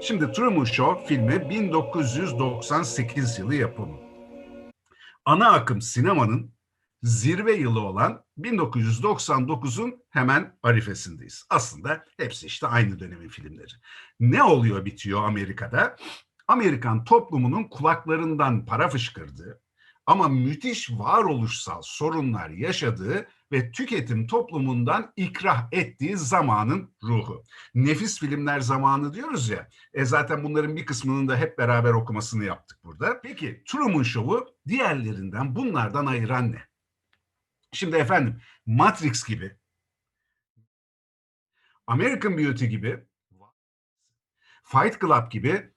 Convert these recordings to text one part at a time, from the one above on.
Şimdi Truman Show filmi 1998 yılı yapımı. Ana akım sinemanın zirve yılı olan 1999'un hemen arifesindeyiz. Aslında hepsi işte aynı dönemin filmleri. Ne oluyor bitiyor Amerika'da? Amerikan toplumunun kulaklarından para fışkırdığı ama müthiş varoluşsal sorunlar yaşadığı ve tüketim toplumundan ikrah ettiği zamanın ruhu. Nefis filmler zamanı diyoruz ya. E zaten bunların bir kısmının da hep beraber okumasını yaptık burada. Peki Truman Show'u diğerlerinden bunlardan ayıran ne? Şimdi efendim Matrix gibi, American Beauty gibi, Fight Club gibi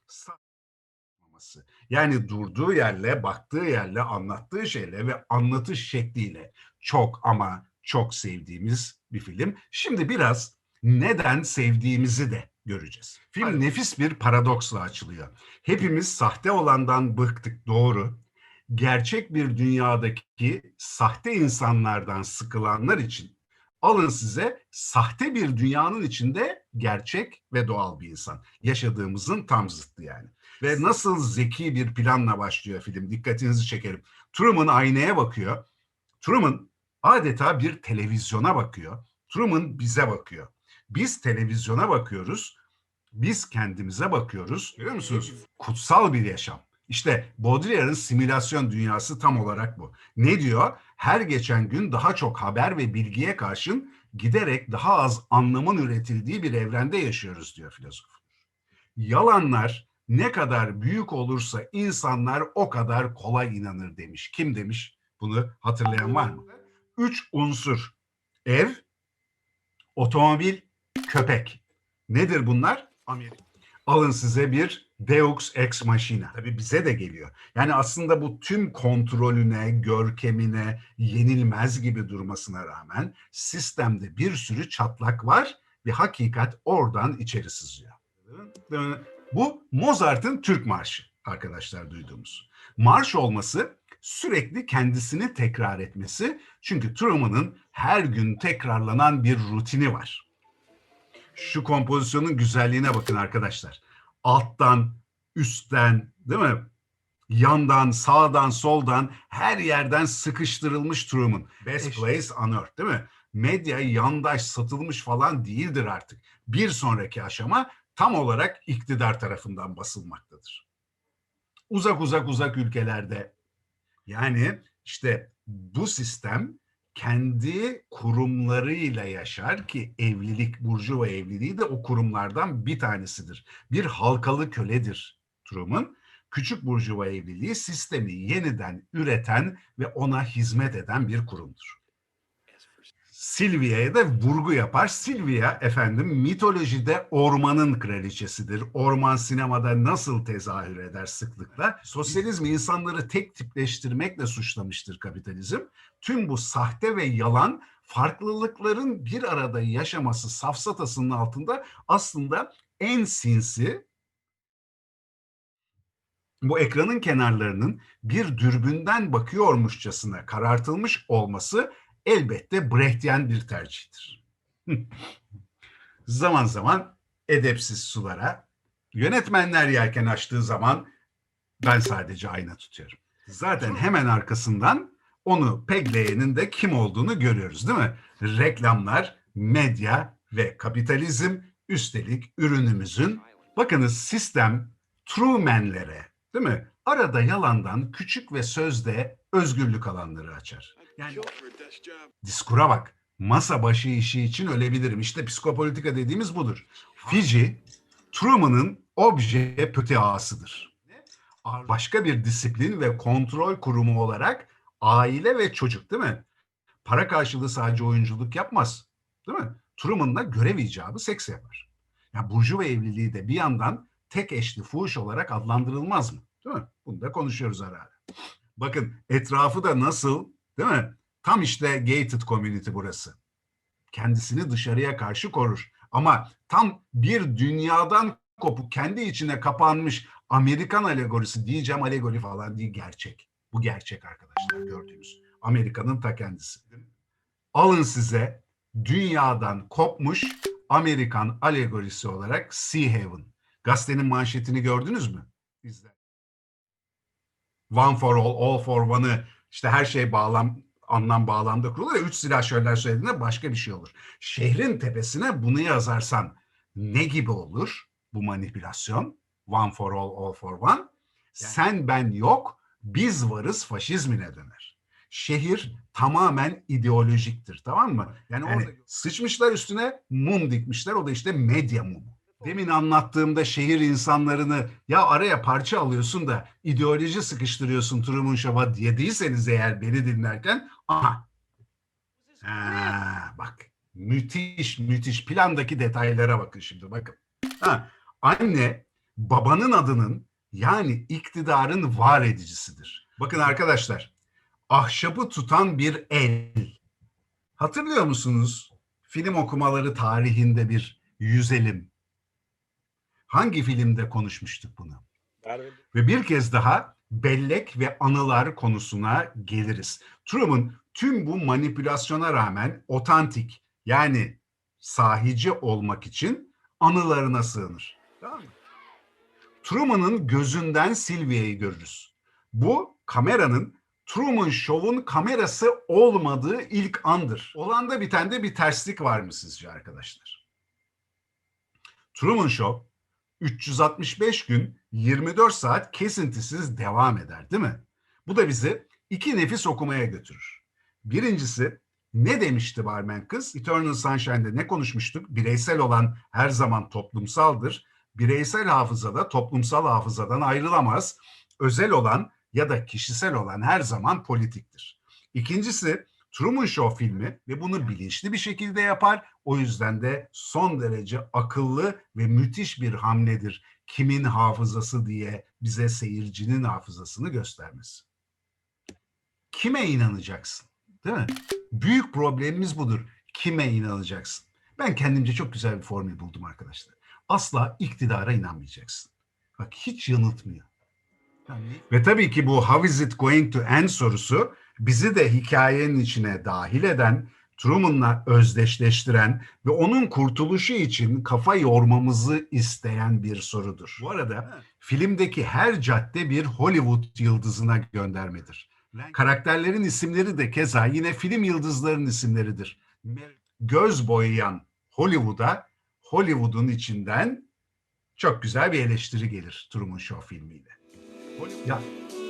yani durduğu yerle, baktığı yerle, anlattığı şeyle ve anlatış şekliyle çok ama çok sevdiğimiz bir film. Şimdi biraz neden sevdiğimizi de göreceğiz. Film Hadi. nefis bir paradoksla açılıyor. Hepimiz sahte olandan bıktık doğru. Gerçek bir dünyadaki sahte insanlardan sıkılanlar için alın size sahte bir dünyanın içinde gerçek ve doğal bir insan. Yaşadığımızın tam zıttı yani. Ve nasıl zeki bir planla başlıyor film. Dikkatinizi çekerim. Truman aynaya bakıyor. Truman adeta bir televizyona bakıyor. Truman bize bakıyor. Biz televizyona bakıyoruz. Biz kendimize bakıyoruz. Görüyor musunuz? Kutsal bir yaşam. İşte Baudrillard'ın simülasyon dünyası tam olarak bu. Ne diyor? Her geçen gün daha çok haber ve bilgiye karşın giderek daha az anlamın üretildiği bir evrende yaşıyoruz diyor filozof. Yalanlar ne kadar büyük olursa insanlar o kadar kolay inanır demiş. Kim demiş? Bunu hatırlayan var mı? Üç unsur. Ev, otomobil, köpek. Nedir bunlar? Amerika. Alın size bir Deux Ex Machina. Tabii bize de geliyor. Yani aslında bu tüm kontrolüne, görkemine, yenilmez gibi durmasına rağmen sistemde bir sürü çatlak var ve hakikat oradan içeri sızıyor. Bu Mozart'ın Türk Marşı arkadaşlar duyduğumuz. Marş olması sürekli kendisini tekrar etmesi. Çünkü Truman'ın her gün tekrarlanan bir rutini var. Şu kompozisyonun güzelliğine bakın arkadaşlar. Alttan, üstten, değil mi? Yandan, sağdan, soldan, her yerden sıkıştırılmış Truman. Best place on earth, değil mi? Medya yandaş satılmış falan değildir artık. Bir sonraki aşama tam olarak iktidar tarafından basılmaktadır. Uzak uzak uzak ülkelerde yani işte bu sistem kendi kurumlarıyla yaşar ki evlilik, burjuva evliliği de o kurumlardan bir tanesidir. Bir halkalı köledir Truman. Küçük burjuva evliliği sistemi yeniden üreten ve ona hizmet eden bir kurumdur. Silvia'ya da vurgu yapar. Silvia efendim mitolojide ormanın kraliçesidir. Orman sinemada nasıl tezahür eder sıklıkla? Sosyalizmi insanları tek tipleştirmekle suçlamıştır kapitalizm. Tüm bu sahte ve yalan farklılıkların bir arada yaşaması safsatasının altında aslında en sinsi bu ekranın kenarlarının bir dürbünden bakıyormuşçasına karartılmış olması elbette Brechtyen bir tercihtir. zaman zaman edepsiz sulara yönetmenler yerken açtığı zaman ben sadece ayna tutuyorum. Zaten hemen arkasından onu pegleyenin de kim olduğunu görüyoruz değil mi? Reklamlar, medya ve kapitalizm üstelik ürünümüzün bakınız sistem Truman'lere değil mi? Arada yalandan küçük ve sözde özgürlük alanları açar. Yani Diskura bak. Masa başı işi için ölebilirim. İşte psikopolitika dediğimiz budur. Fiji, Truman'ın obje pöte ağasıdır. Başka bir disiplin ve kontrol kurumu olarak aile ve çocuk değil mi? Para karşılığı sadece oyunculuk yapmaz. Değil mi? Truman'la görev icabı seks yapar. Ya burjuva evliliği de bir yandan tek eşli fuhuş olarak adlandırılmaz mı? Değil mi? Bunu da konuşuyoruz ara ara. Bakın etrafı da nasıl değil mi? Tam işte gated community burası. Kendisini dışarıya karşı korur. Ama tam bir dünyadan kopuk, kendi içine kapanmış Amerikan alegorisi diyeceğim alegori falan değil gerçek. Bu gerçek arkadaşlar gördüğünüz. Amerika'nın ta kendisi. Alın size dünyadan kopmuş Amerikan alegorisi olarak Sea Haven. Gazetenin manşetini gördünüz mü? İzle. One for all, all for one'ı işte her şey bağlam anlam bağlamda kurulur ya üç silahşörler söylediğinde başka bir şey olur. Şehrin tepesine bunu yazarsan ne gibi olur bu manipülasyon? One for all, all for one. Sen ben yok, biz varız faşizmine döner. Şehir tamamen ideolojiktir tamam mı? Yani, orada sıçmışlar üstüne mum dikmişler o da işte medya mumu. Demin anlattığımda şehir insanlarını ya araya parça alıyorsun da ideoloji sıkıştırıyorsun Truman diye değilseniz eğer beni dinlerken aha ha, bak müthiş müthiş plandaki detaylara bakın şimdi bakın. Ha, anne babanın adının yani iktidarın var edicisidir. Bakın arkadaşlar ahşabı tutan bir el. Hatırlıyor musunuz? Film okumaları tarihinde bir yüzelim. Hangi filmde konuşmuştuk bunu? Ve bir kez daha bellek ve anılar konusuna geliriz. Truman tüm bu manipülasyona rağmen otantik yani sahici olmak için anılarına sığınır. Tamam mı? Truman'ın gözünden Sylvia'yı görürüz. Bu kameranın Truman Show'un kamerası olmadığı ilk andır. Olanda bitende bir terslik var mı sizce arkadaşlar? Truman Show 365 gün 24 saat kesintisiz devam eder değil mi? Bu da bizi iki nefis okumaya götürür. Birincisi ne demişti barmen kız? Eternal Sunshine'de ne konuşmuştuk? Bireysel olan her zaman toplumsaldır. Bireysel hafızada toplumsal hafızadan ayrılamaz. Özel olan ya da kişisel olan her zaman politiktir. İkincisi Truman Show filmi ve bunu bilinçli bir şekilde yapar. O yüzden de son derece akıllı ve müthiş bir hamledir. Kimin hafızası diye bize seyircinin hafızasını göstermesi. Kime inanacaksın? Değil mi? Büyük problemimiz budur. Kime inanacaksın? Ben kendimce çok güzel bir formül buldum arkadaşlar. Asla iktidara inanmayacaksın. Bak hiç yanıltmıyor. Ve tabii ki bu how is it going to end sorusu bizi de hikayenin içine dahil eden, Truman'la özdeşleştiren ve onun kurtuluşu için kafa yormamızı isteyen bir sorudur. Bu arada filmdeki her cadde bir Hollywood yıldızına göndermedir. Karakterlerin isimleri de keza yine film yıldızlarının isimleridir. Göz boyayan Hollywood'a Hollywood'un içinden çok güzel bir eleştiri gelir Truman Show filmiyle. Ya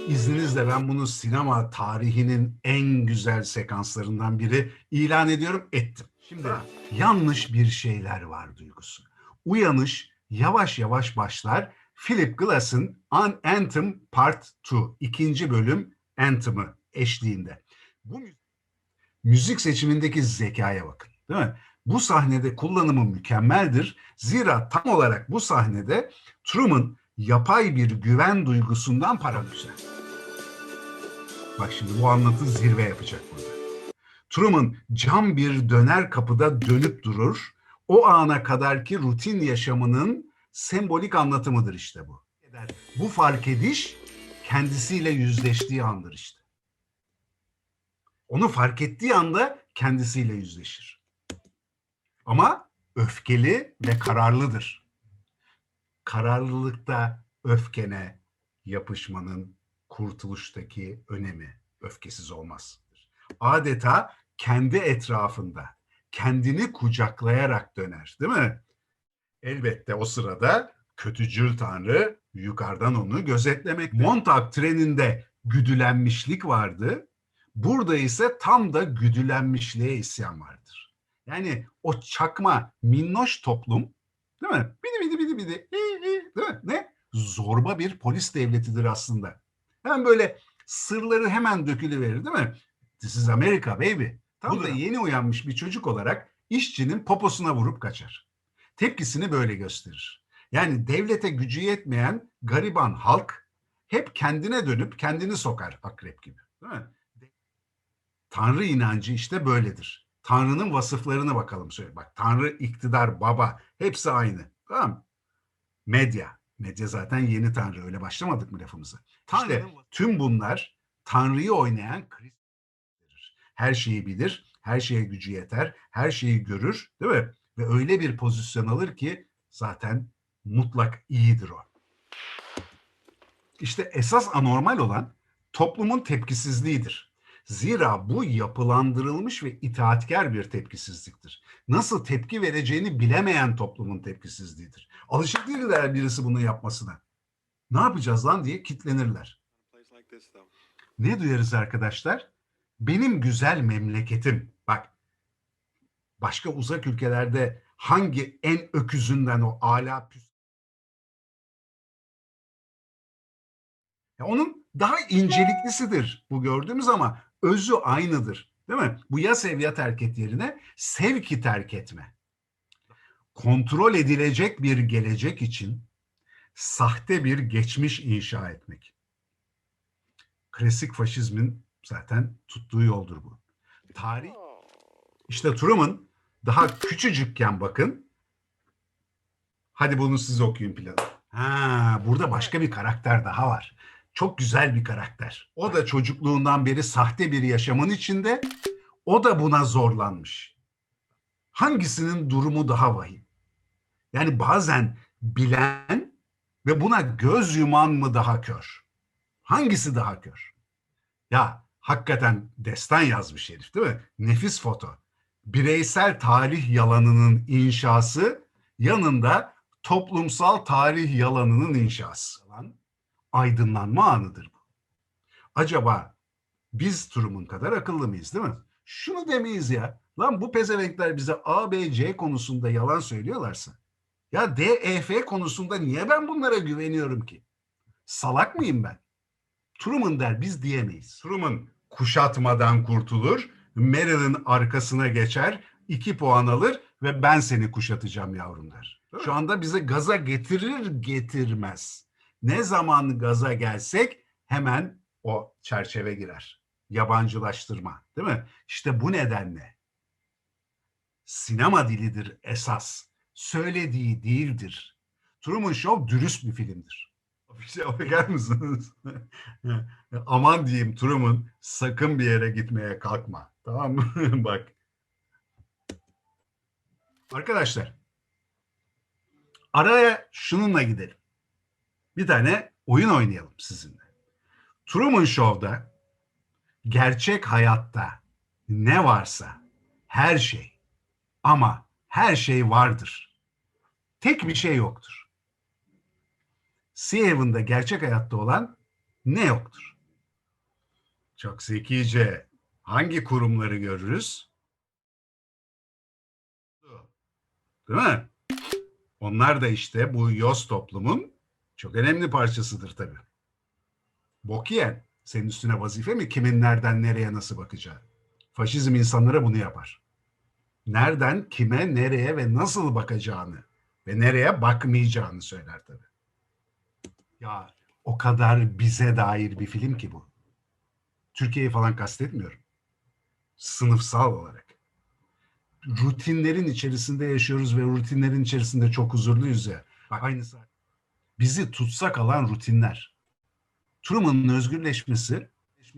izninizle ben bunu sinema tarihinin en güzel sekanslarından biri ilan ediyorum ettim. Şimdi yanlış bir şeyler var duygusu. Uyanış yavaş yavaş başlar. Philip Glass'ın An Anthem Part 2 ikinci bölüm Anthem'ı eşliğinde. Bu müzik seçimindeki zekaya bakın değil mi? Bu sahnede kullanımı mükemmeldir. Zira tam olarak bu sahnede Truman yapay bir güven duygusundan paralize. Bak şimdi bu anlatı zirve yapacak burada. Truman cam bir döner kapıda dönüp durur. O ana kadarki rutin yaşamının sembolik anlatımıdır işte bu. Bu fark ediş kendisiyle yüzleştiği andır işte. Onu fark ettiği anda kendisiyle yüzleşir. Ama öfkeli ve kararlıdır. Kararlılıkta öfkene yapışmanın kurtuluştaki önemi öfkesiz olmaz. Adeta kendi etrafında kendini kucaklayarak döner değil mi? Elbette o sırada kötücül tanrı yukarıdan onu gözetlemek. Montag treninde güdülenmişlik vardı. Burada ise tam da güdülenmişliğe isyan vardır. Yani o çakma minnoş toplum değil mi? Bidi bidi bidi bidi değil mi? Ne? Zorba bir polis devletidir aslında. Hemen böyle sırları hemen dökülüverir değil mi? This is America baby. Tam Bu da yeni uyanmış bir çocuk olarak işçinin poposuna vurup kaçar. Tepkisini böyle gösterir. Yani devlete gücü yetmeyen gariban halk hep kendine dönüp kendini sokar akrep gibi. Değil mi? Tanrı inancı işte böyledir. Tanrı'nın vasıflarına bakalım söyle. Bak Tanrı, iktidar, baba hepsi aynı. Tamam Medya. Medya zaten yeni Tanrı. Öyle başlamadık mı lafımıza? İşte tüm bunlar Tanrı'yı oynayan Kristus'tur. Her şeyi bilir, her şeye gücü yeter, her şeyi görür değil mi? Ve öyle bir pozisyon alır ki zaten mutlak iyidir o. İşte esas anormal olan toplumun tepkisizliğidir. Zira bu yapılandırılmış ve itaatkar bir tepkisizliktir. Nasıl tepki vereceğini bilemeyen toplumun tepkisizliğidir. Alışık değiller birisi bunu yapmasına. Ne yapacağız lan diye kitlenirler. Ne duyarız arkadaşlar? Benim güzel memleketim. Bak başka uzak ülkelerde hangi en öküzünden o ala püs onun daha inceliklisidir bu gördüğümüz ama özü aynıdır. Değil mi? Bu ya sev ya terk et yerine sev ki terk etme. Kontrol edilecek bir gelecek için sahte bir geçmiş inşa etmek. Klasik faşizmin zaten tuttuğu yoldur bu. Tarih işte Truman daha küçücükken bakın. Hadi bunu siz okuyun planı. Ha, burada başka bir karakter daha var. Çok güzel bir karakter. O da çocukluğundan beri sahte bir yaşamın içinde. O da buna zorlanmış. Hangisinin durumu daha vahim? Yani bazen bilen ve buna göz yuman mı daha kör? Hangisi daha kör? Ya hakikaten destan yazmış herif değil mi? Nefis foto. Bireysel tarih yalanının inşası yanında toplumsal tarih yalanının inşası. Aydınlanma anıdır bu. Acaba biz Truman kadar akıllı mıyız değil mi? Şunu demeyiz ya. Lan bu pezevenkler bize A, B, C konusunda yalan söylüyorlarsa. Ya D, E, F konusunda niye ben bunlara güveniyorum ki? Salak mıyım ben? Truman der biz diyemeyiz. Truman kuşatmadan kurtulur, Merrill'in arkasına geçer, iki puan alır ve ben seni kuşatacağım yavrum der. Şu anda bize gaza getirir getirmez. Ne zaman gaza gelsek hemen o çerçeve girer. Yabancılaştırma değil mi? İşte bu nedenle sinema dilidir esas. Söylediği değildir. Truman Show dürüst bir filmdir. Bir şey bakar? Aman diyeyim Truman sakın bir yere gitmeye kalkma. Tamam mı? Bak. Arkadaşlar araya şununla gidelim. Bir tane oyun oynayalım sizinle. Truman Show'da gerçek hayatta ne varsa her şey ama her şey vardır. Tek bir şey yoktur. Sea Haven'da gerçek hayatta olan ne yoktur? Çok zekice hangi kurumları görürüz? Değil mi? Onlar da işte bu yoz toplumun çok önemli parçasıdır tabii. Bok yiyen, senin üstüne vazife mi kimin nereden nereye nasıl bakacağı? Faşizm insanlara bunu yapar. Nereden, kime, nereye ve nasıl bakacağını ve nereye bakmayacağını söyler tabii. Ya o kadar bize dair bir film ki bu. Türkiye'yi falan kastetmiyorum. Sınıfsal olarak. Rutinlerin içerisinde yaşıyoruz ve rutinlerin içerisinde çok huzurluyuz ya. Bak aynısı. Bizi tutsak alan rutinler. Truman'ın özgürleşmesi,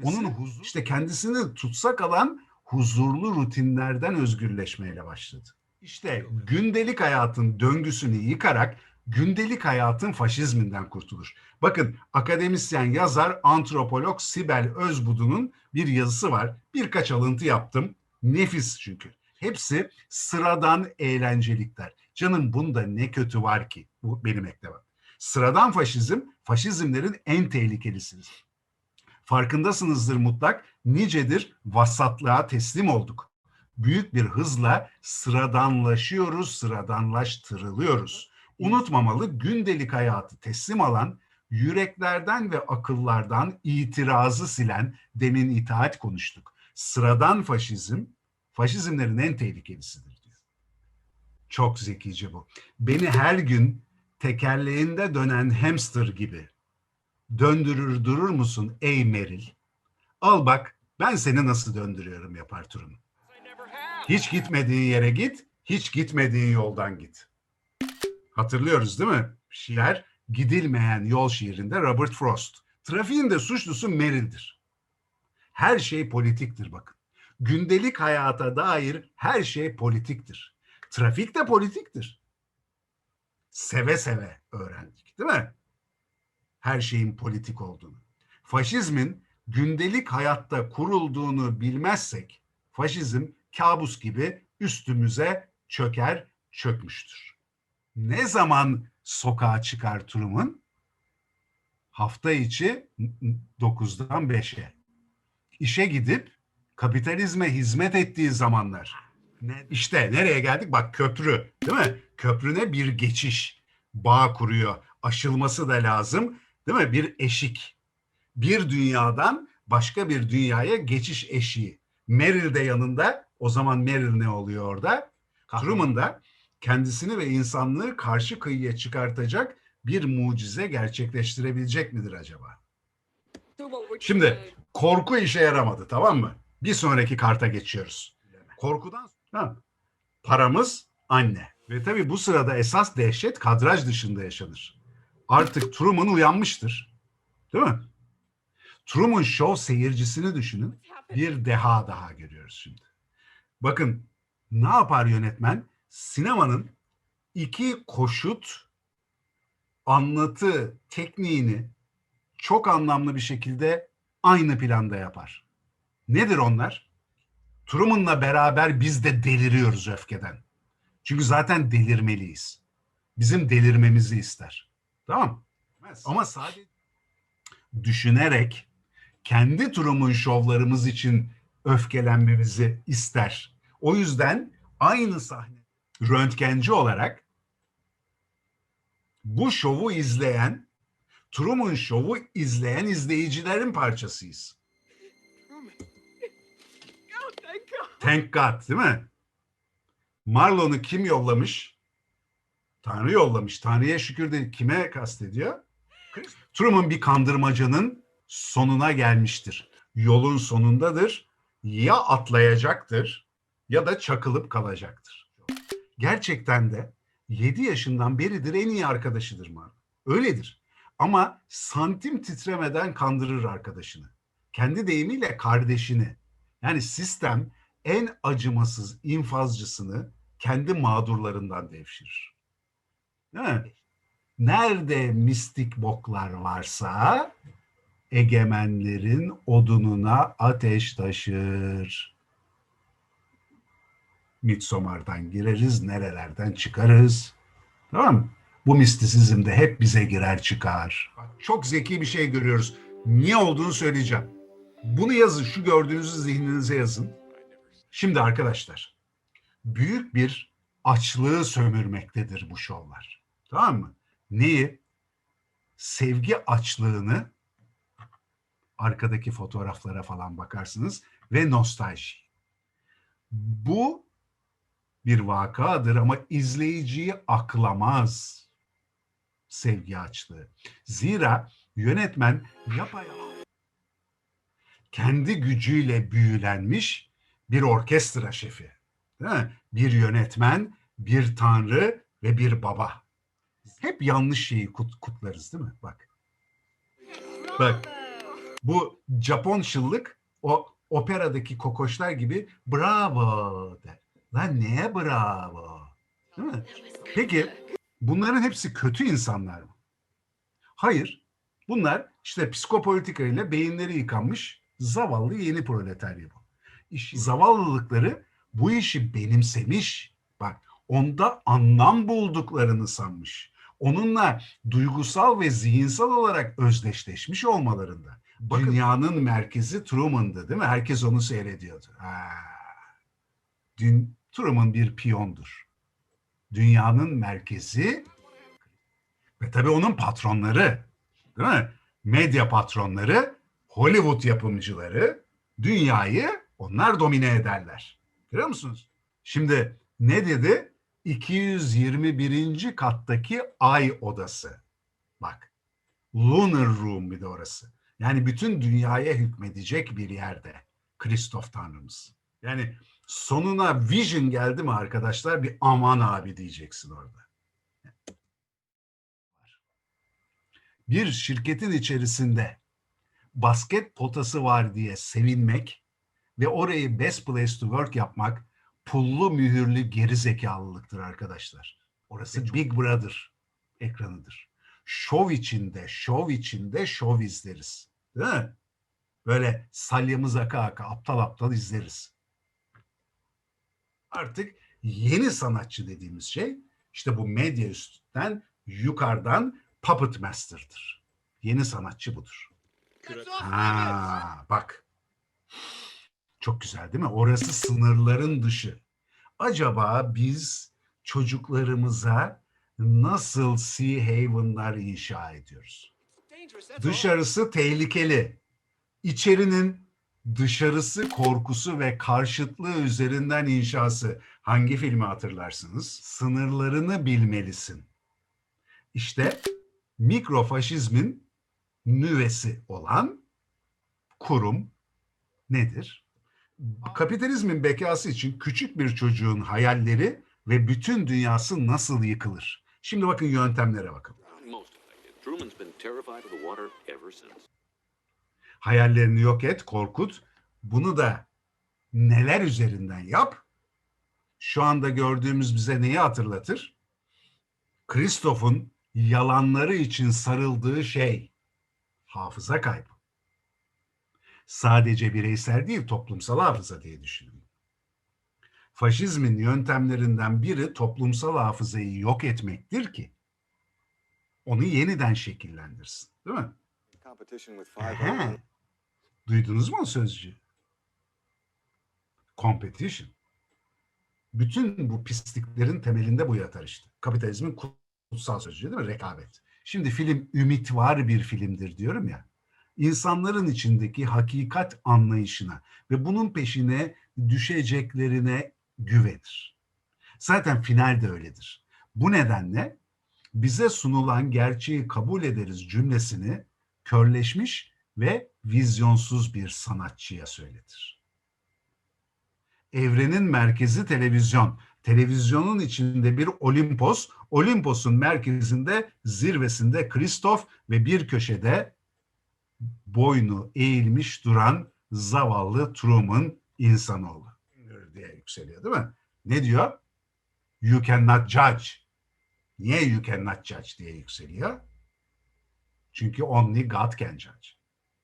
onun huzur, işte kendisini tutsak alan huzurlu rutinlerden özgürleşmeyle başladı. İşte gündelik hayatın döngüsünü yıkarak gündelik hayatın faşizminden kurtulur. Bakın akademisyen yazar antropolog Sibel Özbudu'nun bir yazısı var. Birkaç alıntı yaptım. Nefis çünkü. Hepsi sıradan eğlencelikler. Canım bunda ne kötü var ki? Bu benim eklemem. Sıradan faşizm, faşizmlerin en tehlikelisidir. Farkındasınızdır mutlak, nicedir vasatlığa teslim olduk. Büyük bir hızla sıradanlaşıyoruz, sıradanlaştırılıyoruz. Unutmamalı gündelik hayatı teslim alan, yüreklerden ve akıllardan itirazı silen, demin itaat konuştuk. Sıradan faşizm, faşizmlerin en tehlikelisidir diyor. Çok zekice bu. Beni her gün tekerleğinde dönen hamster gibi döndürür durur musun ey Meril? Al bak ben seni nasıl döndürüyorum yapar Truman. Hiç gitmediğin yere git, hiç gitmediğin yoldan git. Hatırlıyoruz değil mi? Şiir Gidilmeyen Yol şiirinde Robert Frost. Trafiğin de suçlusu Meril'dir. Her şey politiktir bakın. Gündelik hayata dair her şey politiktir. Trafik de politiktir. Seve seve öğrendik değil mi? Her şeyin politik olduğunu. Faşizmin gündelik hayatta kurulduğunu bilmezsek faşizm kabus gibi üstümüze çöker çökmüştür. Ne zaman sokağa çıkar Truman? Hafta içi 9'dan 5'e. İşe gidip kapitalizme hizmet ettiği zamanlar. Ne? İşte nereye geldik? Bak köprü değil mi? Köprüne bir geçiş bağ kuruyor. Aşılması da lazım değil mi? Bir eşik. Bir dünyadan başka bir dünyaya geçiş eşiği. Merrill de yanında. O zaman Merrill ne oluyor orada? Truman da kendisini ve insanlığı karşı kıyıya çıkartacak bir mucize gerçekleştirebilecek midir acaba? Şimdi korku işe yaramadı tamam mı? Bir sonraki karta geçiyoruz. Korkudan ha, paramız anne. Ve tabii bu sırada esas dehşet kadraj dışında yaşanır. Artık Truman uyanmıştır. Değil mi? Truman Show seyircisini düşünün. Bir deha daha görüyoruz şimdi. Bakın ne yapar yönetmen? Sinemanın iki koşut anlatı tekniğini çok anlamlı bir şekilde aynı planda yapar. Nedir onlar? Truman'la beraber biz de deliriyoruz öfkeden. Çünkü zaten delirmeliyiz. Bizim delirmemizi ister. Tamam Ama sadece düşünerek kendi Truman şovlarımız için öfkelenmemizi ister. O yüzden aynı sahne röntgenci olarak bu şovu izleyen Truman Show'u izleyen izleyicilerin parçasıyız. Thank God değil mi? Marlon'u kim yollamış? Tanrı yollamış. Tanrı'ya şükür de kime kastediyor? Truman bir kandırmacanın sonuna gelmiştir. Yolun sonundadır. Ya atlayacaktır ya da çakılıp kalacaktır. Gerçekten de 7 yaşından beridir en iyi arkadaşıdır Marlon. Öyledir. Ama santim titremeden kandırır arkadaşını. Kendi deyimiyle kardeşini. Yani sistem en acımasız infazcısını kendi mağdurlarından devşirir. Değil mi? Nerede mistik boklar varsa egemenlerin odununa ateş taşır. Midsommar'dan gireriz, nerelerden çıkarız. Tamam? Bu mistisizm de hep bize girer çıkar. Çok zeki bir şey görüyoruz. Niye olduğunu söyleyeceğim. Bunu yazın, şu gördüğünüzü zihninize yazın. Şimdi arkadaşlar, büyük bir açlığı sömürmektedir bu şovlar. Tamam mı? Neyi? Sevgi açlığını arkadaki fotoğraflara falan bakarsınız ve nostalji. Bu bir vakadır ama izleyiciyi aklamaz sevgi açlığı. Zira yönetmen yapayalnız kendi gücüyle büyülenmiş bir orkestra şefi. Değil mi? Bir yönetmen, bir tanrı ve bir baba. Hep yanlış şeyi kut, kutlarız değil mi? Bak. Bak. Bu Japon şıllık o operadaki kokoşlar gibi bravo der. Lan neye bravo? Değil mi? Peki bunların hepsi kötü insanlar mı? Hayır. Bunlar işte psikopolitika ile beyinleri yıkanmış zavallı yeni proletarya bu. İş, zavallılıkları bu işi benimsemiş. Bak onda anlam bulduklarını sanmış. Onunla duygusal ve zihinsel olarak özdeşleşmiş olmalarında. Bakın, Dünyanın merkezi Truman'dı değil mi? Herkes onu seyrediyordu. Ha. Dün Truman bir piyondur. Dünyanın merkezi ve tabii onun patronları, değil mi? Medya patronları, Hollywood yapımcıları dünyayı onlar domine ederler. Görüyor musunuz? Şimdi ne dedi? 221. kattaki ay odası. Bak. Lunar Room bir de orası. Yani bütün dünyaya hükmedecek bir yerde. Kristof Tanrımız. Yani sonuna vision geldi mi arkadaşlar bir aman abi diyeceksin orada. Bir şirketin içerisinde basket potası var diye sevinmek ve orayı best place to work yapmak pullu mühürlü geri zekalılıktır arkadaşlar. Orası Big Brother. ekranıdır. Şov içinde, şov içinde şov izleriz. Değil mi? Böyle salyamız aka aka aptal aptal izleriz. Artık yeni sanatçı dediğimiz şey işte bu medya üstünden yukarıdan puppet master'dır. Yeni sanatçı budur. Ha, bak. Çok güzel değil mi? Orası sınırların dışı. Acaba biz çocuklarımıza nasıl Sea Haven'lar inşa ediyoruz? Dışarısı tehlikeli. İçerinin dışarısı korkusu ve karşıtlığı üzerinden inşası. Hangi filmi hatırlarsınız? Sınırlarını bilmelisin. İşte mikrofaşizmin nüvesi olan kurum nedir? Kapitalizmin bekası için küçük bir çocuğun hayalleri ve bütün dünyası nasıl yıkılır? Şimdi bakın yöntemlere bakın. Hayallerini yok et, korkut. Bunu da neler üzerinden yap? Şu anda gördüğümüz bize neyi hatırlatır? Kristoff'un yalanları için sarıldığı şey hafıza kaybı. Sadece bireysel değil, toplumsal hafıza diye düşünün. Faşizmin yöntemlerinden biri toplumsal hafızayı yok etmektir ki onu yeniden şekillendirsin. Değil mi? Aha. Duydunuz mu o sözcüğü? Competition. Bütün bu pisliklerin temelinde bu yatar işte. Kapitalizmin kutsal sözcüğü değil mi? Rekabet. Şimdi film ümit var bir filmdir diyorum ya. İnsanların içindeki hakikat anlayışına ve bunun peşine düşeceklerine güvenir. Zaten final de öyledir. Bu nedenle bize sunulan gerçeği kabul ederiz cümlesini körleşmiş ve vizyonsuz bir sanatçıya söyletir. Evrenin merkezi televizyon. Televizyonun içinde bir Olimpos, Olimpos'un merkezinde, zirvesinde Kristof ve bir köşede boynu eğilmiş duran zavallı Truman insanoğlu diye yükseliyor değil mi? Ne diyor? You cannot judge. Niye you cannot judge diye yükseliyor? Çünkü only God can judge.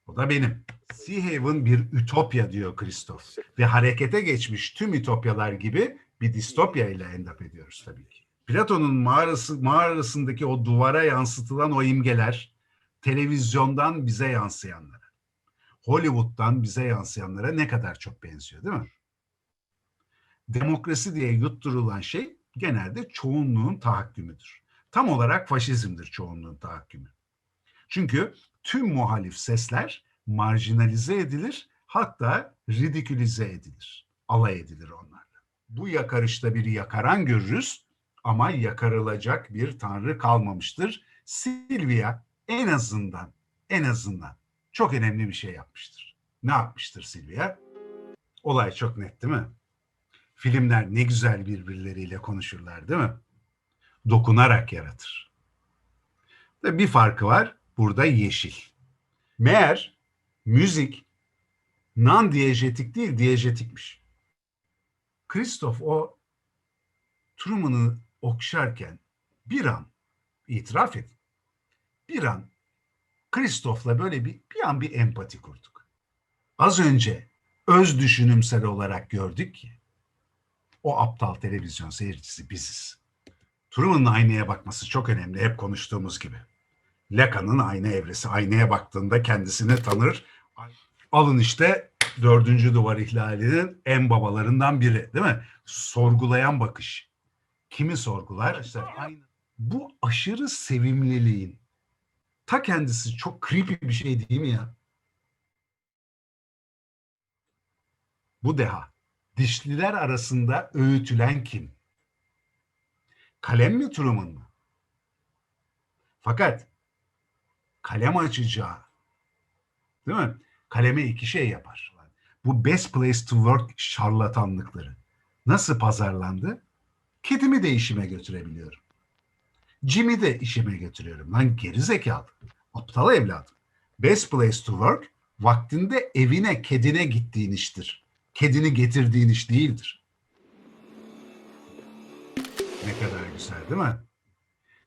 O da benim. Sea Haven bir ütopya diyor Kristof. Ve harekete geçmiş tüm ütopyalar gibi bir distopya ile end up ediyoruz tabii ki. Platon'un mağarası, mağarasındaki o duvara yansıtılan o imgeler televizyondan bize yansıyanlara, Hollywood'dan bize yansıyanlara ne kadar çok benziyor değil mi? Demokrasi diye yutturulan şey genelde çoğunluğun tahakkümüdür. Tam olarak faşizmdir çoğunluğun tahakkümü. Çünkü tüm muhalif sesler marjinalize edilir, hatta ridikülize edilir, alay edilir onlarla. Bu yakarışta bir yakaran görürüz ama yakarılacak bir tanrı kalmamıştır. Silvia en azından, en azından çok önemli bir şey yapmıştır. Ne yapmıştır Silvia? Olay çok net değil mi? Filmler ne güzel birbirleriyle konuşurlar değil mi? Dokunarak yaratır. Ve bir farkı var. Burada yeşil. Meğer müzik non-diyejetik değil, diyejetikmiş. Kristof o Truman'ı okşarken bir an, itiraf edin, bir an Kristof'la böyle bir, bir an bir empati kurduk. Az önce öz düşünümsel olarak gördük ki o aptal televizyon seyircisi biziz. Truman'ın aynaya bakması çok önemli, hep konuştuğumuz gibi. Lacan'ın ayna evresi. Aynaya baktığında kendisini tanır. Alın işte dördüncü duvar ihlalinin en babalarından biri değil mi? Sorgulayan bakış. Kimi sorgular? İşte aynı. Bu aşırı sevimliliğin ta kendisi çok creepy bir şey değil mi ya? Bu deha. Dişliler arasında öğütülen kim? Kalem mi Truman mı? Fakat kalem açacağı değil mi? Kaleme iki şey yapar. Bu best place to work şarlatanlıkları nasıl pazarlandı? Kedimi de işime götürebiliyorum. Jim'i de işime götürüyorum. Lan geri zekalı. Aptal evladım. Best place to work vaktinde evine kedine gittiğin iştir. Kedini getirdiğin iş değildir. Ne kadar güzel değil mi?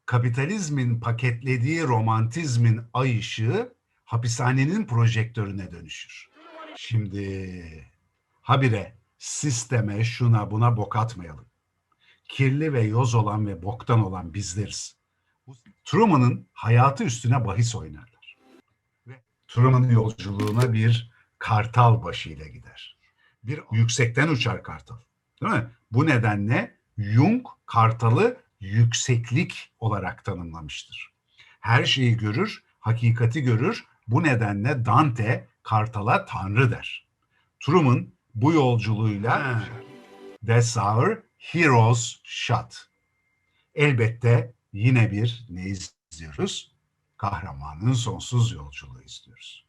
kapitalizmin paketlediği romantizmin ay ışığı hapishanenin projektörüne dönüşür. Şimdi habire sisteme şuna buna bok atmayalım. Kirli ve yoz olan ve boktan olan bizleriz. Truman'ın hayatı üstüne bahis oynarlar. Ve Truman'ın yolculuğuna bir kartal başıyla gider. Bir yüksekten uçar kartal. Değil mi? Bu nedenle Jung kartalı yükseklik olarak tanımlamıştır. Her şeyi görür, hakikati görür. Bu nedenle Dante kartala tanrı der. Truman bu yolculuğuyla That's our hero's shot. Elbette yine bir ne izliyoruz? Kahramanın sonsuz yolculuğu izliyoruz.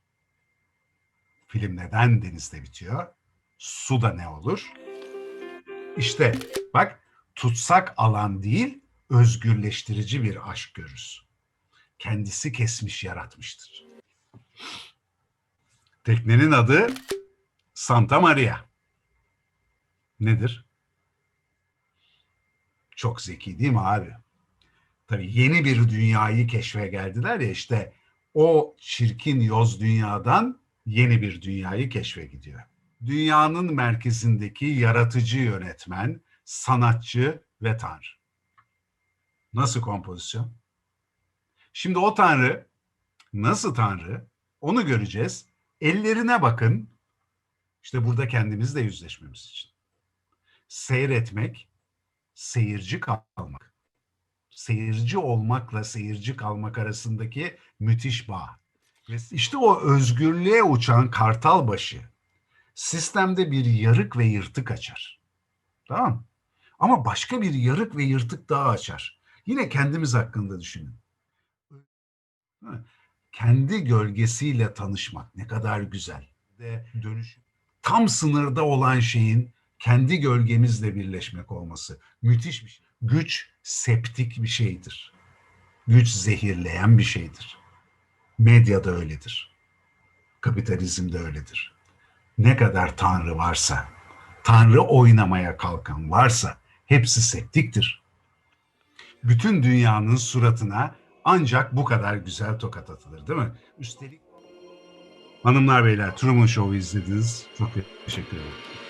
Film neden denizde bitiyor? Suda ne olur? İşte bak tutsak alan değil, özgürleştirici bir aşk görürüz. Kendisi kesmiş yaratmıştır. Teknenin adı Santa Maria. Nedir? Çok zeki değil mi abi? Tabii yeni bir dünyayı keşfe geldiler ya işte o çirkin yoz dünyadan yeni bir dünyayı keşfe gidiyor. Dünyanın merkezindeki yaratıcı yönetmen, sanatçı ve tanrı. Nasıl kompozisyon? Şimdi o tanrı nasıl tanrı onu göreceğiz. Ellerine bakın. İşte burada kendimizle yüzleşmemiz için. Seyretmek, seyirci kalmak. Seyirci olmakla seyirci kalmak arasındaki müthiş bağ. Ve işte o özgürlüğe uçan kartal başı sistemde bir yarık ve yırtık açar. Tamam mı? Ama başka bir yarık ve yırtık daha açar. Yine kendimiz hakkında düşünün. Kendi gölgesiyle tanışmak ne kadar güzel. De dönüş tam sınırda olan şeyin kendi gölgemizle birleşmek olması müthiş bir şey. Güç septik bir şeydir. Güç zehirleyen bir şeydir. Medya da öyledir. Kapitalizm de öyledir. Ne kadar tanrı varsa, tanrı oynamaya kalkan varsa hepsi septiktir. Bütün dünyanın suratına ancak bu kadar güzel tokat atılır değil mi? Üstelik Hanımlar beyler Truman Show'u izlediniz. Çok teşekkür ederim.